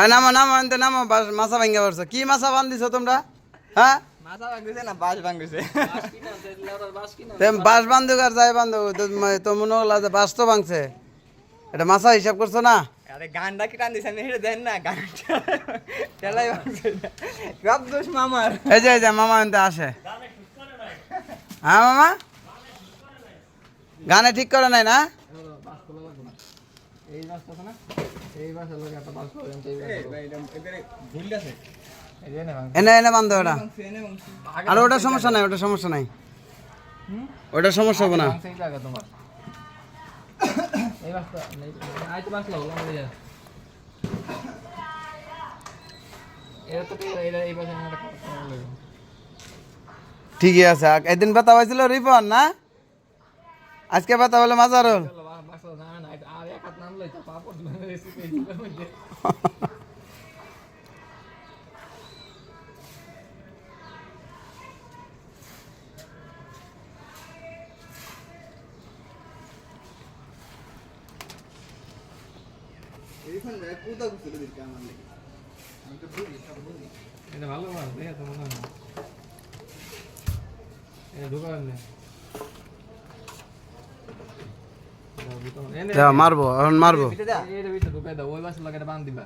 এই নামো নামো এনতে নামো মাছা ভাঙ্গা পারছ। কি মাছা বান্ধিছো তোমরা? হ্যাঁ? বাস বান্ধব আর যাই বান্ধব তো মনে হলো যে বাস তো ভাঙছে। এটা মাছা হিসাব করছ না? আরে গানটা কি টান দিছে? আমি দেন না গানটা। তেলাই ভাঙছে সব দোষ মামার। এই যে এই যে মামা আসে। হ্যাঁ মামা? গানে ঠিক করে নাই না? এই বাস না? এই একটা বাস এই ভুল গেছে এই যে না এনে এনে ওটা। আর ওটা সমস্যা নাই ওটা সমস্যা নাই। ওটা সমস্যা হবে না। ঠিকই আছে। একদিন ব্যথা পাইছিল রিপন না? আজকে ব্যথা হলে মাজারুল। আর এক হাত নামলো এটা পাপড় রেসিপি মধ্যে এটা ভালো মাছ দেখে তো মনে হয় না এটা ঢুকাবেন না দাও, ঢুকাবেন। এনে- যা মারবো এখন মারবো। এটা ভিতরে ঢুকাই দাও ওই বাস লাগে বাঁধ দিবা।